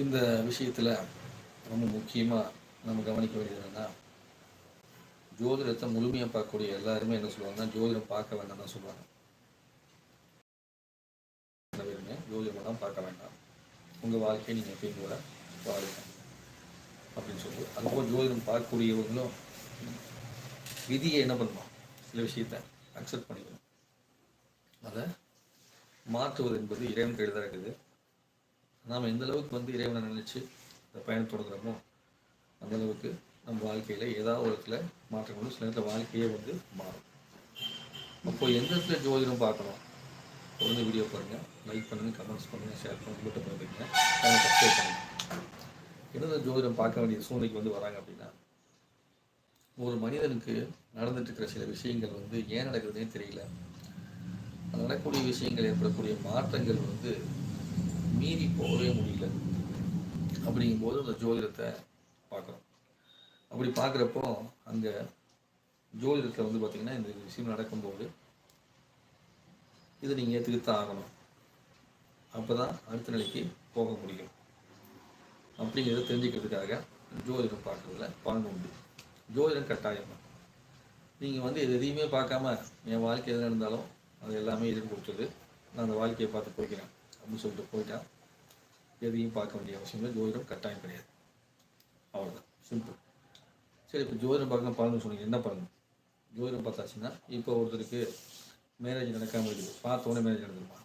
இந்த விஷயத்தில் ரொம்ப முக்கியமாக நம்ம கவனிக்க வேண்டியது என்னென்னா ஜோதிடத்தை முழுமையாக பார்க்கக்கூடிய எல்லாருமே என்ன சொல்லுவாங்கன்னா ஜோதிடம் பார்க்க வேண்டாம் தான் சொல்லுவாங்க. பேருமே ஜோதிடம் தான் பார்க்க வேண்டாம். உங்கள் வாழ்க்கையை நீங்கள் எப்பயும் கூட வாழுங்க அப்படின்னு சொல்லி அதுபோல் ஜோதிடம் பார்க்கக்கூடியவங்களும் விதியை என்ன பண்ணணும் சில விஷயத்தை அக்செப்ட் பண்ணிக்கணும். அதை மாற்றுவது என்பது இறைவன் கையில் தான் இருக்குது. நாம் எந்த அளவுக்கு வந்து இறைவனை நினைச்சு இந்த பயணம் தொடங்குறோமோ அந்த அளவுக்கு நம்ம வாழ்க்கையில் ஏதாவது ஒரு இடத்துல மாற்றங்களும் சில நேரத்தில் வாழ்க்கையே வந்து மாறும். அப்போ எந்த இடத்துல ஜோதிடம் பார்க்கணும்? தொடர்ந்து வீடியோ பாருங்கள் லைக் பண்ணுங்கள் கமெண்ட்ஸ் பண்ணுங்கள் ஷேர் பண்ணுங்கள் வீட்டை பண்ணுறீங்க சப்ஸ்கிரைப் பண்ணுங்கள் எந்தெந்த ஜோதிடம் பார்க்க வேண்டிய சூழ்நிலைக்கு வந்து வராங்க அப்படின்னா ஒரு மனிதனுக்கு நடந்துட்டு இருக்கிற சில விஷயங்கள் வந்து ஏன் நடக்குதுன்னே தெரியல. நடக்கக்கூடிய விஷயங்கள் ஏற்படக்கூடிய மாற்றங்கள் வந்து மீறி போகவே முடியல. அப்படிங்கும்போது அந்த ஜோதிடத்தை பார்க்குறோம் அப்படி பார்க்குறப்போ அங்கே ஜோதிடத்தில் வந்து பார்த்திங்கன்னா இந்த விஷயம் நடக்கும்போது இதை நீங்கள் ஏற்றுக்கிட்டு ஆகணும். அப்போ தான் அடுத்த நிலைக்கு போக முடியும். அப்படிங்கிறத தெரிஞ்சுக்கிறதுக்காக ஜோதிடம் பார்க்குறதுல பலன் உண்டு. ஜோதிடம் கட்டாயம். நீங்கள் வந்து இது எதையுமே பார்க்காம என் வாழ்க்கை எது நடந்தாலும் அது எல்லாமே எதிர்ப்பு கொடுத்தது நான் அந்த வாழ்க்கையை பார்த்து போய்க்கிறேன் அப்படின்னு சொல்லிட்டு போயிட்டா எதையும் பார்க்க வேண்டிய அவசியம் இல்லை. ஜோதிடம் கட்டாயம் கிடையாது. அவ்வளோதான் சிம்பிள் சரி இப்போ ஜோதிடம் பார்க்கணும் பலன் சொன்னீங்க. என்ன பண்ணணும் ஜோதிடம் பார்த்தாச்சுன்னா இப்போ ஒருத்தருக்கு மேரேஜ் நடக்காமல் இருக்குது. பார்த்த மேரேஜ் நடந்துருமா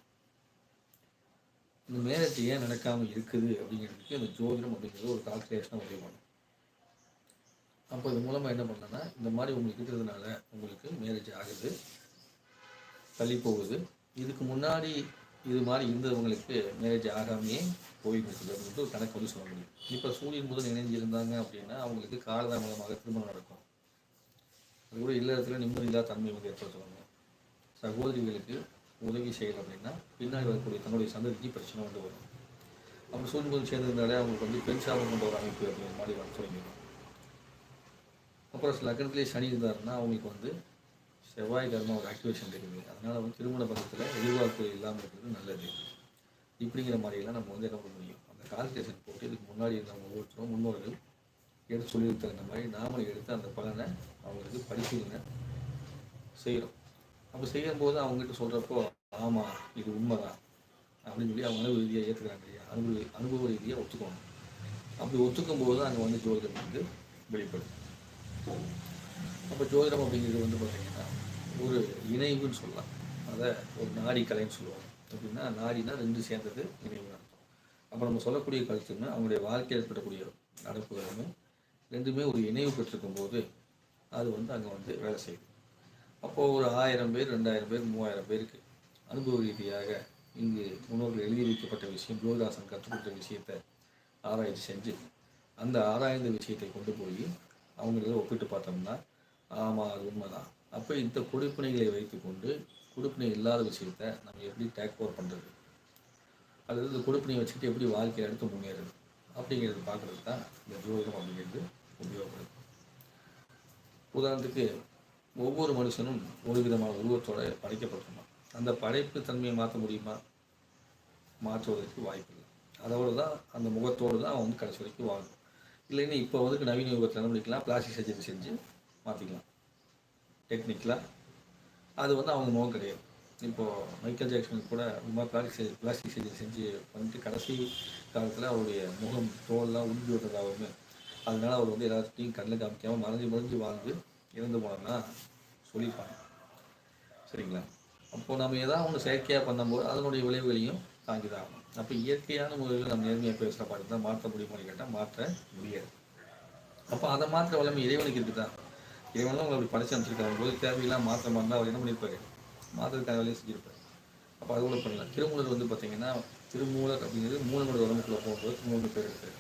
இந்த மேரேஜ் ஏன் நடக்காமல் இருக்குது அப்படிங்கிறதுக்கு அந்த ஜோதிடம் அப்படிங்கிறது ஒரு கால்குலேஷனாக உதவி பண்ணும். அப்போ இது மூலமாக என்ன பண்ணலாம்னா இந்த மாதிரி உங்களுக்கு இருக்கிறதுனால உங்களுக்கு மேரேஜ் ஆகுது தள்ளி போகுது. இதுக்கு முன்னாடி இது மாதிரி இருந்தவங்களுக்கு மேரேஜ் ஆகாமையே போயிருக்குது அப்படின்ட்டு ஒரு கணக்கு வந்து சொல்ல முடியும். இப்போ சூரியன் முதல் இணைஞ்சிருந்தாங்க அப்படின்னா அவங்களுக்கு காலதாமதமாக திருமணம் நடக்கும். அது கூட இல்லறத்துல நிம்மதியில்லா தன்மை வந்து ஏற்படுத்துவாங்க சகோதரிகளுக்கு உதவி செய்யலை அப்படின்னா பின்னாடி வரக்கூடிய தன்னுடைய சந்ததிக்கு பிரச்சனை வந்து வரும். அப்படி சூரியன் முதல் சேர்ந்திருந்தாலே அவங்களுக்கு வந்து பெண் சாபம் கொண்ட ஒரு அமைப்பு அப்படிங்கிற மாதிரி வந்து தொடங்கிடும். அப்புறம் லக்னத்திலே சனி இருந்தாருன்னா அவங்களுக்கு வந்து செவ்வாய் கர்மா ஒரு ஆக்டிவேஷன் இருக்குது அதனால் வந்து திருமண பக்கத்தில் எதிர்பார்ப்பு இல்லாமல் இருக்கிறது நல்லது. இப்படிங்கிற மாதிரியெல்லாம் நம்ம வந்து என்ன பண்ண முடியும்? அந்த கால்குலேஷன் போட்டு இதுக்கு முன்னாடி இருந்த ஒவ்வொருத்தரும் முன்னோர்கள் எடுத்து சொல்லியிருக்க அந்த மாதிரி நாமளும் எடுத்து அந்த பலனை அவங்களுக்கு பரிசீலனை செய்கிறோம் அப்போ செய்யும்போது அவங்ககிட்ட சொல்கிறப்போ ஆமாம் இது உண்மைதான். அப்படின்னு சொல்லி அவங்க அனுபவ ரீதியாக ஏற்றுக்கிறாங்க இல்லையா? அனுபவ அனுபவ ரீதியாக ஒத்துக்கணும். அப்படி ஒத்துக்கும் போது அங்கே வந்து ஜோதிடம் வந்து வெளிப்படும் அப்போ ஜோதிடம் அப்படிங்கிறது வந்து பார்த்தீங்கன்னா ஒரு இணைவுன்னு சொல்லலாம். அதை ஒரு நாடி கலைன்னு சொல்லுவாங்க. அப்படின்னா நாடினா ரெண்டு சேர்ந்தது இணைவு அர்த்தம். அப்போ நம்ம சொல்லக்கூடிய கருத்துன்னா அவங்களுடைய வாழ்க்கையில் ஏற்படக்கூடிய நடப்புகளுமே ரெண்டுமே ஒரு இணைவு பெற்றிருக்கும் போது அது வந்து அங்கே வந்து வேலை செய்யுது. அப்போது ஒரு ஆயிரம் பேர் ரெண்டாயிரம் பேர் மூவாயிரம் பேருக்கு அனுபவ ரீதியாக இங்கு முன்னோர்கள் எழுதி வைக்கப்பட்ட விஷயம் ஜோதிதாசன் கற்றுக் கொடுத்த விஷயத்தை ஆராய்ச்சி செஞ்சு அந்த ஆராய்ந்த விஷயத்தை கொண்டு போய் அவங்கள ஒப்பிட்டு பார்த்தோம்னா ஆமாம் அது உண்மைதான். அப்போ இந்த கொடுப்பினைகளை வைத்துக்கொண்டு கொடுப்பினை இல்லாத விஷயத்த நம்ம எப்படி டேக் ஓவர் பண்ணுறது அதாவது இந்த கொடுப்பினையை வச்சுட்டு எப்படி வாழ்க்கையை அடுத்து முன்னேறது? அப்படிங்கிறது பார்க்குறது தான் இந்த ஜோதிடம் அப்படிங்கிறது உபயோகப்படுது உதாரணத்துக்கு ஒவ்வொரு மனுஷனும் ஒரு விதமான உருவத்தோட படைக்கப்பட்டிருந்தான் அந்த படைப்பு தன்மையை மாற்ற முடியுமா? மாற்றுவதற்கு வாய்ப்பு இல்லை. அதோடு தான் அந்த முகத்தோடு தான் அவன் வந்து கடைசி வரைக்கும் வாழும். இல்லைன்னா இப்போ வந்து நவீன யுகத்தில் என்ன பண்ணிக்கலாம்? பிளாஸ்டிக் சர்ஜரி செஞ்சு மாற்றிக்கலாம் டெக்னிக்கலாக அது வந்து அவங்க முகம் கிடையாது. இப்போது மைக்கேல் ஜாக்சன் கூட ரொம்ப பிளாஸ்டிக் பிளாஸ்டிக் சர்ஜரி செஞ்சு பண்ணிட்டு கடைசி காலத்தில் அவருடைய முகம் தோல்லாம் உருங்கி விட்டதாகவும் அதனால அவர் வந்து எல்லாத்தையும் கண்ணில் காமிக்காமல் மறைஞ்சு மறைஞ்சு வாழ்ந்து இறந்து போனோம்னா சொல்லியிருப்பாங்க. சரிங்களா? அப்போது நம்ம ஏதாவது ஒன்று செயற்கையாக பண்ணும்போது அதனுடைய விளைவுகளையும் தாங்கி தான் ஆகணும். அப்போ இயற்கையான முறையில் நம்ம நேர்மையாக பேசுகிற பாட்டு தான் மாற்ற முடியுமான்னு கேட்டால் மாற்ற முடியாது. அப்போ அதை மாற்ற வளமை இறைவனுக்கு இருக்குதான் இறைவனும் உங்களை அப்படி படிச்சு அமைச்சிருக்காங்க போது தேவையில்லாம் மாற்ற இருந்தால் அவர் என்ன பண்ணியிருப்பாரு மாற்றத்துக்காக வேலையை செஞ்சிருப்பாரு. அப்போ அது கூட பண்ணலாம். திருமூலர் வந்து பார்த்தீங்கன்னா திருமூலர் அப்படிங்கிறது மூலனோட உடம்புக்குள்ள போகும்போது மூணு பேர் எடுத்தார்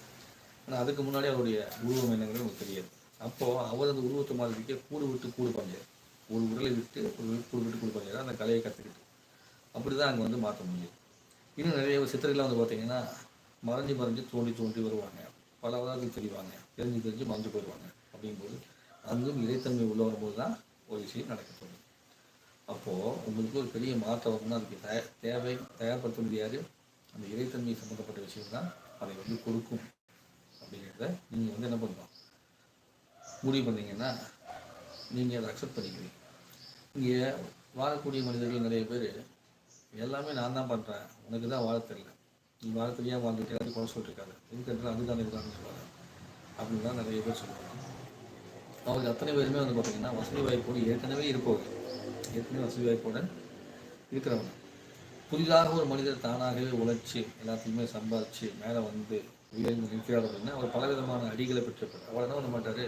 ஆனால் அதுக்கு முன்னாடி அவருடைய உருவம் என்னங்கிறது நமக்கு தெரியாது. அப்போது அவர் அந்த உருவத்தை மாதிரிக்க கூடு விட்டு கூடு பண்ணியார் ஒரு உடலை விட்டு ஒரு கூடு விட்டு கூடு பண்ணியார் அந்த கலையை கற்றுக்கிட்டு அப்படி தான் அங்கே வந்து மாற்ற முடியும். இன்னும் நிறைய சித்தர்கள்லாம் வந்து பார்த்தீங்கன்னா மறைஞ்சு மறைஞ்சு தோண்டி தோண்டி வருவாங்க. பல வரலாறுகள் தெரிவாங்க. தெரிஞ்சு தெரிஞ்சு மறைஞ்சு போயிடுவாங்க அப்படிங்கும்போது அங்கும் இறைத்தன்மை உள்ள வரும்போது தான் ஒரு விஷயம் நடக்கப்படும் அப்போது உங்களுக்கு ஒரு பெரிய மாற்றம் வரும்னா அதுக்கு தய தேவை தயார்படுத்த முடியாது. அந்த இறைத்தன்மை சம்மந்தப்பட்ட விஷயம் தான் அதை வந்து கொடுக்கும் அப்படிங்கிறத நீங்கள் வந்து என்ன பண்ணலாம் முடிவு பண்ணீங்கன்னா நீங்கள் அதை அக்செப்ட் பண்ணிக்கிறீங்க. இங்கே வாழக்கூடிய மனிதர்கள் நிறைய பேர் எல்லாமே நான் தான் பண்ணுறேன் உனக்கு தான் வாழ தெரியல. நீ வாழ தெரியாமல் வாழ்ந்துட்டு அது குறை சொல்லிருக்காரு எதுக்கு அதுதான் இதுதான் சொல்லுவாங்க. அப்படின்னு தான் நிறைய பேர் சொல்லுவாங்க. அவருக்கு அத்தனை பேருமே வந்து பார்த்தீங்கன்னா வசதி வாய்ப்போடு ஏற்கனவே இருப்பவர். ஏற்கனவே வசதி வாய்ப்புடன் இருக்கிறவங்க. புதிதாக ஒரு மனிதர் தானாகவே உழைச்சி எல்லாத்தையுமே சம்பாதிச்சு மேலே வந்து உயர்ந்து நிற்கிறார் அப்படின்னா அவர் பலவிதமான அடிகளை பெற்றிருப்பார். அவர் என்ன பண்ண மாட்டார்?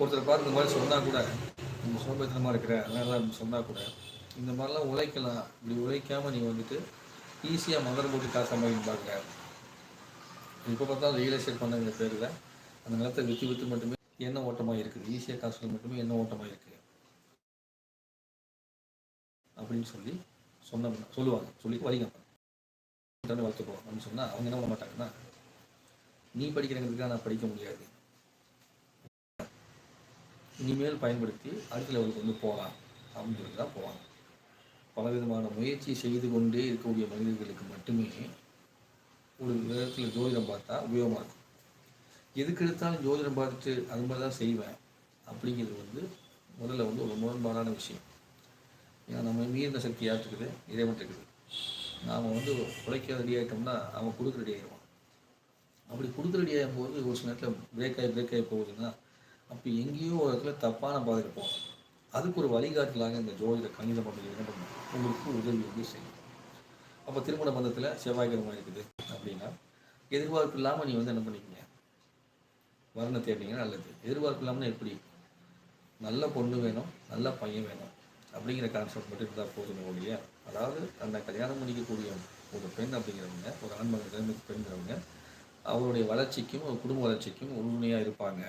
ஒருத்தர் பார்த்து இந்த மாதிரி சொன்னால் கூட இந்த சோம்பேத்தனமாக இருக்கிற அதனால சொன்னால் கூட இந்த மாதிரிலாம் உழைக்கலாம். இப்படி உழைக்காமல் நீ வந்துட்டு ஈஸியாக மதர் போட்டு காசு சம்பாதிக்க பார்க்குற இப்போ பார்த்தா ரியல் எஸ்டேட் பண்ணுங்கிற பேரில் அந்த நிலத்தை விற்று விற்று மட்டுமே என்ன ஓட்டமாக இருக்குது ஈஸியாக காசுகள் மட்டுமே என்ன ஓட்டமாக இருக்குது அப்படின்னு சொல்லி சொன்ன சொல்லுவாங்க. சொல்லி வரிங்க வளர்த்துக்குவோம் அப்படின்னு சொன்னால் அவங்க என்ன பண்ண மாட்டாங்கன்னா நீ படிக்கிறவங்களுக்கு நான் படிக்க முடியாது. இனிமேல் பயன்படுத்தி அடுத்த லெவலுக்கு வந்து போகலாம் அப்படின்னு சொல்லி தான் போவாங்க. பலவிதமான முயற்சி செய்து கொண்டே இருக்கக்கூடிய மனிதர்களுக்கு மட்டுமே ஒரு விதத்தில் ஜோதிடம் பார்த்தா உபயோகமாக இருக்கும். எதுக்கு எடுத்தாலும் ஜோதிடம் பார்த்துட்டு அது மாதிரி தான் செய்வேன். அப்படிங்கிறது வந்து முதல்ல வந்து ஒரு முரண்பாடான விஷயம். ஏன்னா நம்ம மீறின சக்தி யார்ட்டுக்குது இறைவன் இருக்குது நாம் வந்து உழைக்க ரெடி ஆகிட்டோம்னா அவன் கொடுக்க ரெடி ஆகிடுவான் அப்படி கொடுக்க ரெடி ஆகும்போது ஒரு சில நேரத்தில் பிரேக் ஆகி பிரேக் ஆகி போகுதுன்னா அப்போ எங்கேயோ ஒரு இடத்துல தப்பான பாதைக்கு போகும் அதுக்கு ஒரு வழிகாட்டலாக இந்த ஜோதிட கணிதம் அப்படிங்கிறது என்ன பண்ணும்? உங்களுக்கு உதவி வந்து செய்யும். அப்போ திருமண பந்தத்தில் செவ்வாய்க்கிழமை இருக்குது அப்படின்னா எதிர்பார்ப்பு இல்லாமல் நீ வந்து என்ன பண்ணிக்கங்க வரணை தேடிங்க நல்லது. எதிர்பார்ப்பு இல்லாமல் எப்படி? நல்ல பொண்ணு வேணும் நல்ல பையன் வேணும் அப்படிங்கிற கான்செப்ட் மட்டும் இருந்தால் போதுமே ஒழிய அதாவது அந்த கல்யாணம் பண்ணிக்கக்கூடிய ஒரு பெண் அப்படிங்கிறவங்க ஒரு ஆண் மகன் பெண்கிறவங்க அவருடைய வளர்ச்சிக்கும் ஒரு குடும்ப வளர்ச்சிக்கும் உறுதுணையாக இருப்பாங்க.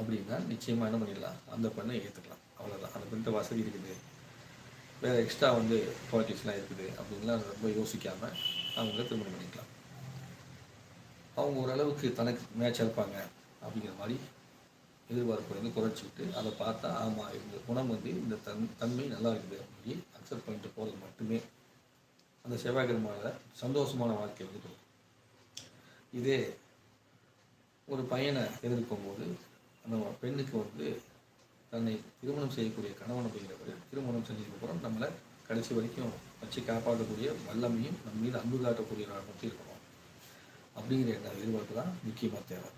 அப்படின்னா நிச்சயமாக என்ன பண்ணிடலாம்? அந்த பெண்ணை ஏற்றுக்கலாம் அவ்வளோதான் அந்த பெண்கிட்ட வசதி இருக்குது. வேறு எக்ஸ்ட்ரா வந்து குவாலிட்டிஸ்லாம் இருக்குது. அப்படின்லாம் ரொம்ப யோசிக்காமல் அவங்க திருமணம் பண்ணிக்கலாம். அவங்க ஓரளவுக்கு தனக்கு மேட்ச் இருப்பாங்க அப்படிங்கிற மாதிரி எதிர்பார்ப்பு வந்து குறைச்சிக்கிட்டு அதை பார்த்தா ஆமாம் இந்த குணம் வந்து இந்த தன் தன்மை நல்லா இருக்குது அப்படி அக்செப்ட் பண்ணிட்டு போகிறது மட்டுமே. அந்த செவ்வாய்க்கிழமையில் சந்தோஷமான வாழ்க்கை வந்து கொடுக்கும். இதே ஒரு பையனை எதிர்க்கும் போது அந்த பெண்ணுக்கு வந்து தன்னை திருமணம் செய்யக்கூடிய கணவன் அப்படிங்கிறவர் திருமணம் செஞ்சதுக்கப்புறம் நம்மளை கடைசி வரைக்கும் வச்சு காப்பாற்றக்கூடிய வல்லமையும் நம்ம மீது அன்பு காட்டக்கூடிய மட்டும் இருக்கணும். அப்படிங்கிற எண்ண எதிர்பார்ப்பு தான் முக்கியமாக தேவை.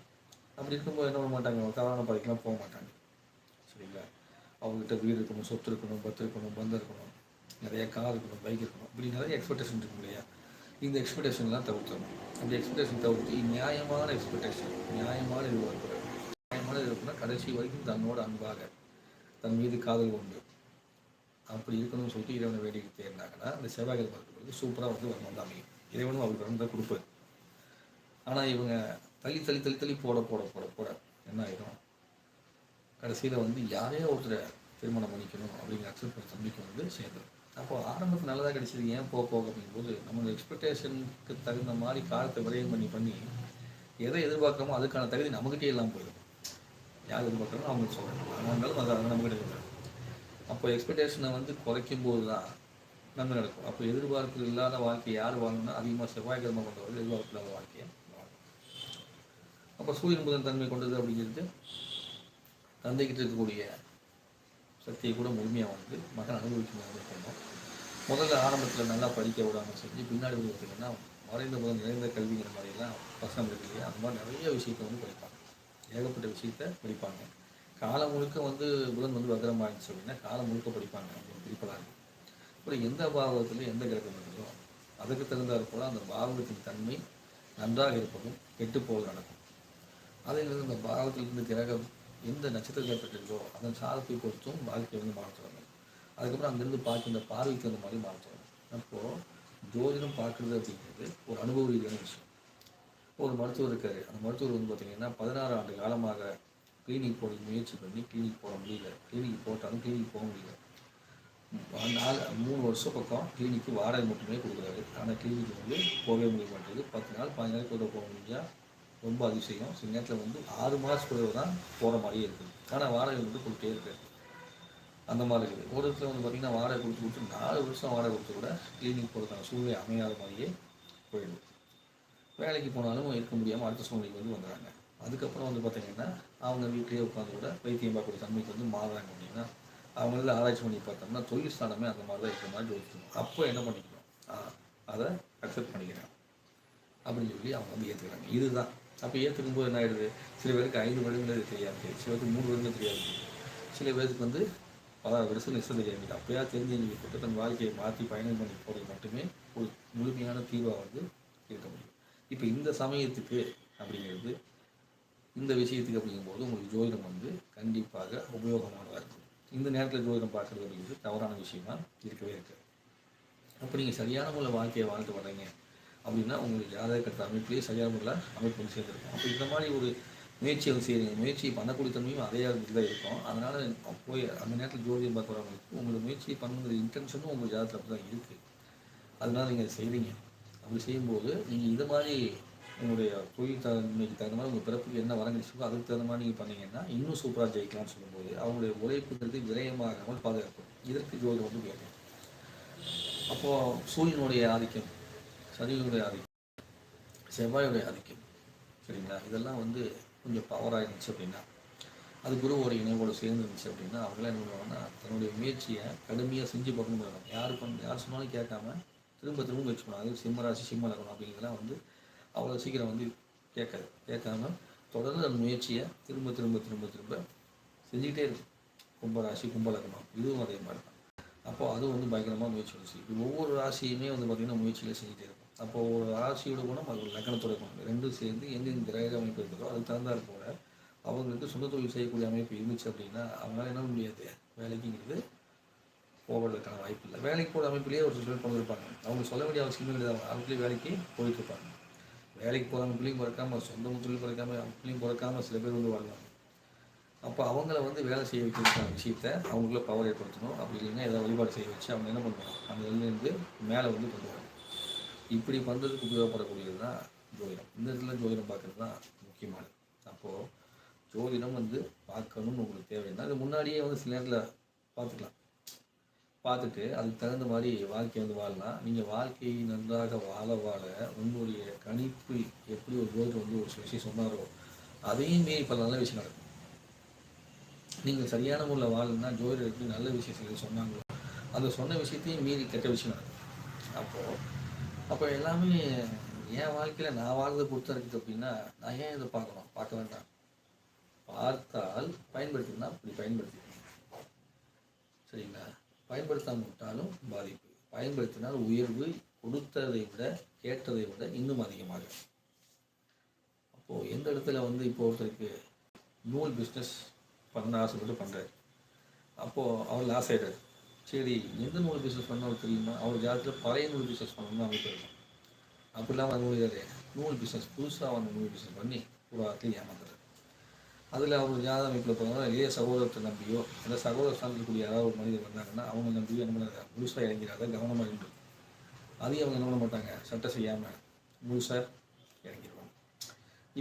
அப்படி இருக்கும்போது என்ன பண்ண மாட்டாங்க? தவறான பாதைக்கெலாம் போக மாட்டாங்க. சரிங்களா? அவங்ககிட்ட வீடு இருக்கணும் சொத்து இருக்கணும் பத்து இருக்கணும் பந்தம் இருக்கணும் நிறைய கார் இருக்கணும் பைக் இருக்கணும். இப்படி நிறைய எக்ஸ்பெக்டேஷன் இருக்கும் இல்லையா? இந்த எக்ஸ்பெக்டேஷன்லாம் தவிர்த்தணும் அந்த எக்ஸ்பெக்டேஷன் தவிர்த்து நியாயமான எக்ஸ்பெக்டேஷன் நியாயமான எதிர்பார்ப்பு நியாயமான எதிர்ப்புனா கடைசி வரைக்கும் தன்னோட அன்பாக தன் மீது காதல் கொண்டு அப்படி இருக்கணும்னு சொல்லிட்டு இறைவனை வேடிக்கை தேர்ந்தாங்கன்னா அந்த செவ்வாய்கள் பார்க்கும்போது சூப்பராக வந்து வரும் வந்து அமையும். இறைவனும் அவருக்கு வந்து கொடுப்பார். ஆனால் இவங்க தள்ளி தள்ளி தள்ளி தள்ளி போட போட போட போட என்ன ஆகிடும் கடைசியில் வந்து யாரையோ ஒருத்தரை திருமணம் பண்ணிக்கணும் அப்படிங்கிற அக்செப்ட் தம்பிக்கு வந்து சேர்ந்துடும் அப்போ ஆரம்பத்தில் நல்லதாக கிடைச்சது ஏன் போக போக அப்படிங்கும்போது நம்மளோட எக்ஸ்பெக்டேஷனுக்கு தகுந்த மாதிரி காலத்தை விரயம் பண்ணி பண்ணி எதை எதிர்பார்க்கமோ அதுக்கான தகுதி நம்மகிட்டே எல்லாம் போயிடும். யார் எதிர்பார்க்குறோம் அவங்களுக்கு சொல்லணும் அதனாலும் அது அது நமக்கு இருக்குது அப்போ எக்ஸ்பெக்டேஷனை வந்து குறைக்கும் போது தான் நன்மை நடக்கும். அப்போ எதிர்பார்ப்பு இல்லாத வாழ்க்கை யார் வாழணும்னா அதிகமாக செவ்வாய்க்கிழமை கொண்டவர்கள் எதிர்பார்ப்பு இல்லாத வாழ்க்கையை அப்போ சூரியன் புதன் தன்மை கொண்டது அப்படிங்கிறது தந்தைக்கிட்ட இருக்கக்கூடிய சக்தியை கூட முழுமையாக வந்து மகன் அனுபவிக்கணும் இருக்கணும் முதல்ல ஆரம்பத்தில் நல்லா படிக்க விடாமல் செஞ்சு பின்னாடி வந்து பார்த்தீங்கன்னா மறைந்த முதல் நிறைந்த கல்விங்கிற மாதிரிலாம் பசங்க இருக்கு இல்லையா? அந்த மாதிரி நிறைய விஷயத்தை வந்து படிப்பாங்க. ஏகப்பட்ட விஷயத்த படிப்பாங்க. காலம் முழுக்க வந்து புதன் வந்து வக்கரமாக இருந்துச்சு அப்படின்னா காலம் முழுக்க படிப்பாங்க. அப்படின்னு பிரிப்பதாக இருக்குது அப்புறம் எந்த பாவகத்தில் எந்த கிரகம் இருக்குதோ அதுக்கு தகுந்தாற் போல் அந்த பாவகத்தின் தன்மை நன்றாக இருப்பதும் கெட்டு போவது நடக்கும். அதேங்கிறது மாதிரி இந்த பாவத்திலிருந்து கிரகம் எந்த நட்சத்திரத்தில் பெற்றிருக்கோ அதன் சாதத்தை பொறுத்தும் வாழ்க்கையை வந்து மாற்றுவாங்க அதுக்கப்புறம் அங்கேருந்து பார்க்கின்ற பார்வைக்கு அந்த மாதிரி மாற்றுவாங்க அப்போது ஜோதிடம் பார்க்குறது அப்படிங்கிறது ஒரு அனுபவ ரீதியான விஷயம். ஒரு மருத்துவர் இருக்காரு. அந்த மருத்துவர் வந்து பார்த்தீங்கன்னா பதினாறு ஆண்டு காலமாக கிளினிக் போட முயற்சி பண்ணி கிளினிக் போட முடியல. கிளினிக் போட்டாலும் கிளினிக் போக முடியல. நாலு மூணு வருஷம் பக்கம் கிளினிக்கு வாடகை மட்டுமே கொடுக்குறாரு. ஆனால் கிளினிக் வந்து போகவே முடிய மாட்டேங்குது. பத்து நாள் பதினஞ்சு கூட போக முடிஞ்சால் ரொம்ப அதிசயம். சில நேரத்தில் வந்து ஆறு மாதத்துக்குள்ள தான் போகிற மாதிரியே இருக்குது. ஆனால் வாடகை வந்து கொடுத்தே இருக்காரு அந்த மாதிரி இருக்குது. ஒரு இடத்துல வந்து பார்த்திங்கன்னா வாடகை கொடுத்து கொடுத்து நாலு வருஷம் வாடகை கொடுத்து கூட கிளினிக் போகிறதுக்கான சூழ்நிலை அமையாத மாதிரியே போயிடுது. வேலைக்கு போனாலும் இருக்க முடியாமல் அடுத்த சூழ்நிலைக்கு வந்து வந்துடுறாங்க. அதுக்கப்புறம் வந்து பார்த்தீங்கன்னா அவங்க வீட்டிலேயே உட்காந்து கூட வைத்தியம் பார்க்கக்கூடிய தன்மைக்கு வந்து மாறுறாங்க அப்படின்னா அவங்கள ஆராய்ச்சி பண்ணி பார்த்தோம்னா தொழில் ஸ்தானமே அந்த மாதிரி தான் இருக்கிற மாதிரி யோசிக்கணும். அப்போ என்ன பண்ணிக்கணும்? அதை அக்செப்ட் பண்ணிக்கிறேன் அப்படின்னு சொல்லி அவங்க வந்து ஏற்றுக்கிறாங்க இதுதான். அப்போ ஏற்றுக்கும் போது என்ன ஆயிடுது? சில பேருக்கு ஐந்து வருடங்களே தெரியாது. சில பேருக்கு மூணு வருடங்கள் தெரியாது. சில பேருக்கு வந்து பதினாறு வருஷம் நிச்சயம் தெரியாது. அப்பயா தெரிஞ்சு போட்டு தன் வாழ்க்கையை மாற்றி பயணம் பண்ணி போகிறது மட்டுமே ஒரு முழுமையான தீர்வாக வந்து இருக்க முடியும். இப்போ இந்த சமயத்துக்கு அப்படிங்கிறது இந்த விஷயத்துக்கு அப்படிங்கும்போது உங்களுக்கு ஜோதிடம் வந்து கண்டிப்பாக உபயோகமானதாக இருக்கும். இந்த நேரத்தில் ஜோதிடம் பார்க்குறது அப்படிங்கிறது தவறான விஷயமா இருக்கவே இருக்குது. அப்போ நீங்கள் சரியான முறையில் வாழ்க்கையை வாழ்ந்து வர்றீங்க. அப்படின்னா உங்களுக்கு ஆதார் கட்ட அமைப்பிலேயே சரியான முறையில் அமைப்பு வந்து சேர்ந்துருக்கும். அப்போ இந்த மாதிரி ஒரு முயற்சியை வந்து செய்கிறீங்க முயற்சி பண்ணக்கூடிய தன்மையும் அதே தான் இருக்கும். அதனால் போய் அந்த நேரத்தில் ஜோதியம் பார்க்குறவங்களுக்கு உங்களோட முயற்சி பண்ணுங்கிற இன்டென்ஷனும் உங்கள் ஜாதகத்தில் அப்படி தான் இருக்குது அதனால் நீங்கள் அதை செய்கிறீங்க அப்படி செய்யும்போது நீங்கள் இது மாதிரி உங்களுடைய தொழில் தன்மைக்கு தகுந்த மாதிரி உங்கள் பிறப்புக்கு என்ன வரங்கிடுச்சோ அதுக்கு தகுந்த மாதிரி நீங்கள் பண்ணீங்கன்னா இன்னும் சூப்பராக ஜெயிக்கலாம்னு சொல்லும்போது அவங்களுடைய உழைப்புங்கிறது விரயமாகாமல் பாதுகாக்கும். இதற்கு ஜோதிடம் வந்து கேட்கும் அப்போது சூரியனுடைய ஆதிக்கம். சனியுடைய ஆதிக்கம் செவ்வாயுடைய ஆதிக்கம் சரிங்களா? இதெல்லாம் வந்து கொஞ்சம் பவராக இருந்துச்சு அப்படின்னா அது குரு ஒரு இணைவோடு சேர்ந்து இருந்துச்சு அப்படின்னா அவங்களாம் என்ன பண்ணுவாங்கன்னா தன்னுடைய முயற்சியை கடுமையாக செஞ்சு பார்க்கணும் போயிடும் யார் பண்ண யார் சொன்னாலும் கேட்காம திரும்ப திரும்ப முயற்சி பண்ணுவாங்க. அது சிம்ம ராசி சிம்ம லக்னம் அப்படிங்கிறதெல்லாம் வந்து அவ்வளோ சீக்கிரம் வந்து கேட்காது. கேட்காம தொடர்ந்து அந்த முயற்சியை திரும்ப திரும்ப திரும்ப திரும்ப செஞ்சுக்கிட்டே இருக்கும் கும்பராசி கும்பலக்கணம் இதுவும் அதே மாதிரி தான். அப்போது அதுவும் வந்து பயங்கரமாக முயற்சி வந்துச்சு. இது ஒவ்வொரு ராசியுமே வந்து பார்த்திங்கன்னா முயற்சியில் செஞ்சுட்டே இருக்கும். அப்போது ஒரு ராசியோட குணம் அது ஒரு லக்கணத்தோட குணம். ரெண்டும் சேர்ந்து எங்கெங்க கிரக அமைப்பு இருக்கிறதோ அதுக்கு தகுந்தாற் போல அவங்களுக்கு சொந்த தொழில் செய்யக்கூடிய அமைப்பு இருந்துச்சு அப்படின்னா அவங்களால என்ன முடியாது. வேலைக்குங்கிறது போகிறதுக்கான வாய்ப்பு இல்லை. வேலைக்கு போகிற அமைப்பிலேயே ஒரு சில பேர் கொண்டு இருப்பாங்க அவங்க சொல்ல வேண்டிய அவசியமே கிடையாது அவங்களே வேலைக்கு போயிட்டு இருப்பாங்க வேலைக்கு போகிற அமைப்புலையும் பிறக்காம சொந்த தொழில் பிறக்காம அமைப்புலையும் பிறக்காம சில பேர் வந்து வாழ்வாங்க. அப்போ அவங்கள வந்து வேலை செய்ய வைக்கிறதுக்கான விஷயத்த அவங்களுக்குள்ள பவர் ஏற்படுத்தணும். அப்படி இல்லைன்னா ஏதாவது வழிபாடு செய்ய வச்சு அவங்க என்ன பண்ணுவாங்க? அந்த இதுலேருந்து மேலே வந்து கொண்டு இப்படி பண்ணுறதுக்கு உபயோகப்படக்கூடியது தான் ஜோதிடம். இந்த இடத்துல ஜோதிடம் பார்க்குறது தான் முக்கியமானது. அப்போது ஜோதிடம் வந்து பார்க்கணும்னு உங்களுக்கு தேவைன்னா அது முன்னாடியே வந்து சில நேரத்தில் பார்த்துக்கலாம். பார்த்துட்டு அதுக்கு தகுந்த மாதிரி வாழ்க்கை வந்து வாழலாம் நீங்கள் வாழ்க்கையை நன்றாக வாழ வாழ உங்களுடைய கணிப்பு எப்படி ஒரு ஜோதிடம் வந்து ஒரு சில விஷயம் சொன்னாரோ அதையும் மீறி பல நல்ல விஷயம் நடக்கும். நீங்கள் சரியான முறையில் வாழணும்னா ஜோதிடர் எப்படி நல்ல விஷயம் சொல்லி சொன்னாங்களோ அந்த சொன்ன விஷயத்தையும் மீறி கெட்ட விஷயம் நடக்கும். அப்போது அப்போ எல்லாமே என் வாழ்க்கையில் நான் வாழ்றதை பொறுத்த இருக்குது அப்படின்னா நான் ஏன் இதை பார்க்கணும்? பார்க்க வேண்டாம். பார்த்தால் பயன்படுத்தினா அப்படி பயன்படுத்திக்கணும். சரிங்களா? பயன்படுத்தாம விட்டாலும் பாதிப்பு. பயன்படுத்தினால் உயர்வு கொடுத்ததை விட கேட்டதை விட இன்னும் அதிகமாக அப்போது எந்த இடத்துல வந்து இப்போ ஒருத்தருக்கு நூல் பிஸ்னஸ் பண்ண ஆசைப்பட்டு பண்ணுறாரு அப்போது அவர் லாஸ் ஆகிடுறாரு சரி எந்த நூல் பிஸ்னஸ் பண்ண அவருக்கு தெரியுமா? அவர் காலத்தில் பழைய நூல் பிஸ்னஸ் பண்ணணும்னு அவர் தெரியும். அப்படி இல்லாமல் நூல் நூல் பிஸ்னஸ் புதுசாக அவன் நூல் பிஸ்னஸ் பண்ணி பூராத்தையும் ஏமாத்துறாரு அதில் அவர் ஜாத அமைப்பில் போனாலும் நிறைய சகோதரத்தை நம்பியோ அந்த சகோதர சார்ந்திருக்கக்கூடிய யாராவது ஒரு மனிதர் வந்தாங்கன்னா அவங்க நம்பியோ என்ன பண்ணாங்க முழுசாக இறங்கிறாத கவனமாக இருந்து. அதையும் அவங்க என்ன பண்ண மாட்டாங்க? சட்டை செய்யாமல் முழுசாக இறங்கிடுவாங்க.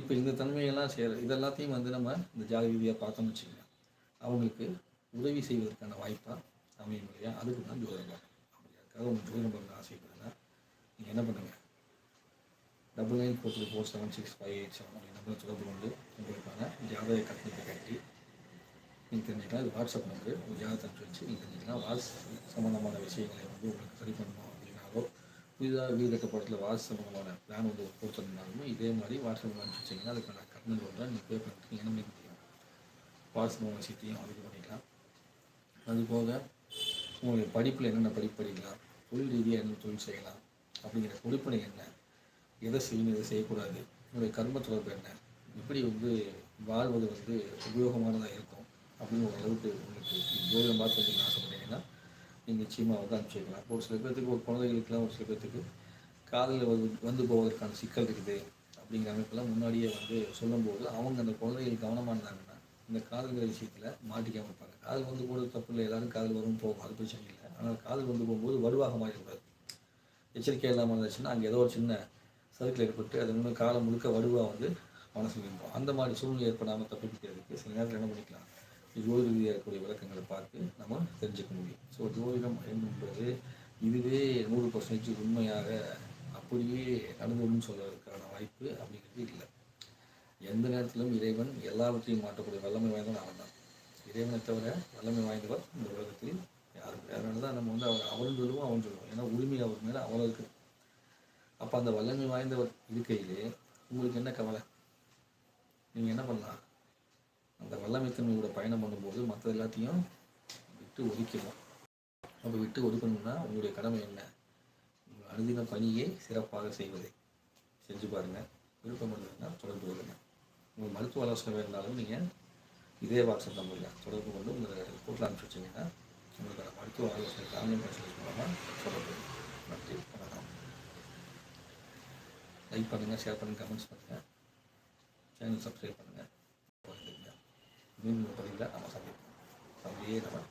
இப்போ இந்த தன்மையெல்லாம் செய்கிற இதெல்லாத்தையும் வந்து நம்ம இந்த ஜாதி ரீதியாக பார்த்தோம்னு வச்சுக்கோங்க. அவங்களுக்கு உதவி செய்வதற்கான வாய்ப்பாக அமையும் இல்லையா அதுக்கு தான் ஜோதிடம் பார்க்கணும் அப்படிங்கிறதுக்காக உங்கள் ஜோதிடம் பார்க்க ஆசைப்படுதுன்னா நீங்கள் என்ன பண்ணுங்கள் double nine four three four seven six five eight seven அப்படி நம்பர் தொடர்பு கொண்டு உங்களுக்கான ஜாதக கட்டணத்தை கட்டி நீங்கள் தெரிஞ்சுக்கலாம். இது வாட்ஸ்அப் நம்பரு உங்கள் ஜாதகத்தை அனுப்பிச்சு வச்சு நீங்கள் தெரிஞ்சுக்கலாம். வாட்ஸ் சம்மந்தமான விஷயங்களை வந்து உங்களுக்கு சரி பண்ணணும் அப்படின்னாலோ புதிதாக வீடு கட்டப்படத்தில் வாட்ஸ் சம்மந்தமான பிளான் வந்து கொடுத்துருந்தாலுமே இதே மாதிரி வாட்ஸ்அப் அனுப்பிச்சு வச்சிங்கன்னா அதுக்கான கட்டணங்கள் வந்து நீங்கள் பே பண்ணிட்டு என்ன முடியும்? வாட்ஸ்அப் விஷயத்தையும் அதுக்கு பண்ணிக்கலாம். அது போக உங்களுடைய படிப்பில் என்னென்ன படிப்பு படிக்கலாம் தொழில் ரீதியாக என்ன தொழில் செய்யலாம்? அப்படிங்கிற பொறுப்பினை என்ன? எதை செய்யணும் எதை செய்யக்கூடாது? உங்களுடைய கர்ம தொடர்பு என்ன? இப்படி வந்து வாழ்வது வந்து உபயோகமானதாக இருக்கும் அப்படின்னு ஒரு அளவுக்கு உங்களுக்கு ஜோதிடம் பார்த்து வந்து ஆசைப்பட்டீங்கன்னா நீங்கள் நிச்சயமாக வந்து அனுப்பிச்சிக்கலாம் ஒரு சில பேர்த்துக்கு ஒரு குழந்தைகளுக்கெல்லாம் ஒரு சில பேர்த்துக்கு காதலில் வந்து வந்து போவதற்கான சிக்கல் இருக்குது அப்படிங்கிற அமைப்பெல்லாம் முன்னாடியே வந்து சொல்லும்போது அவங்க அந்த குழந்தைகள் கவனமாக இருந்தாங்கன்னா இந்த காதல்கிற விஷயத்தில் மாட்டிக்காமல் இருப்பாங்க. காதல் வந்து போகிறது தப்பு இல்லை எல்லாரும் காதல் வரும் போகும் அது பிரச்சனை இல்லை. ஆனால் காதல் வந்து போகும்போது வலுவாக மாறிடக்கூடாது. எச்சரிக்கை இல்லாமல் இருந்துச்சுன்னா அங்கே ஏதோ ஒரு சின்ன சர்க்கிள் ஏற்பட்டு அது இன்னும் காலம் முழுக்க வலுவாக வந்து மனசு நின்றோம் அந்த மாதிரி சூழ்நிலை ஏற்படாமல் தப்பிக்கிறதுக்கு சில நேரத்தில் என்ன பண்ணிக்கலாம்? ஜோதி ரீதியாக இருக்கக்கூடிய விளக்கங்களை பார்த்து நம்ம தெரிஞ்சுக்க முடியும். ஸோ ஜோதிடம் என்பது இதுவே நூறு பர்சன்டேஜ் உண்மையாக அப்படியே நடந்துடும் சொல்வதற்கான வாய்ப்பு அப்படிங்கிறது இல்லை. எந்த நேரத்திலும் இறைவன் எல்லாவற்றையும் மாற்றக்கூடிய வல்லமை வாய்ந்தவன் அவன் தான் இறைவனை தவிர வல்லமை வாய்ந்தவர் இந்த உலகத்தில் யாரும். அதனால தான் நம்ம வந்து அவர் அவன் சொல்லுவோம் அவன் சொல்லுவோம். ஏன்னா உரிமை அவர் மேலே அவ்வளோ இருக்குது அப்போ அந்த வல்லமை வாய்ந்தவர் இருக்கையிலே உங்களுக்கு என்ன கவலை? நீங்கள் என்ன பண்ணலாம்? அந்த வல்லமைத்தன்மையோட பயணம் பண்ணும்போது மற்ற எல்லாத்தையும் விட்டு ஒதுக்கிடலாம். அப்போ விட்டு ஒதுக்கணும்னா உங்களுடைய கடமை என்ன? உங்கள் அனுதின பணியை சிறப்பாக செய்வதை. செஞ்சு பாருங்கள் விருப்பம் இருந்ததுன்னா தொடர்பு கொள்ளுங்கள் உங்கள் மருத்துவ ஆலோசனை வேணுனாலும் நீங்கள் இதே வாட்ஸ்அப் நம்பரில் தொடர்பு கொண்டு உங்களை ரிப்போர்ட்டில் அனுப்பிச்சி வச்சிங்கன்னா உங்களுக்கான மருத்துவ ஆலோசனை ஆன்லைன் கன்சல்ட் மூலமாக தொடர்பு நன்றி. வணக்கம். லைக் பண்ணுங்கள் ஷேர் பண்ணுங்கள் கமெண்ட்ஸ் பண்ணுங்கள் சேனல் சப்ஸ்கிரைப் பண்ணுங்கள் மீன் பதிவில் நம்ம சந்திப்போம். அப்படியே நம்ம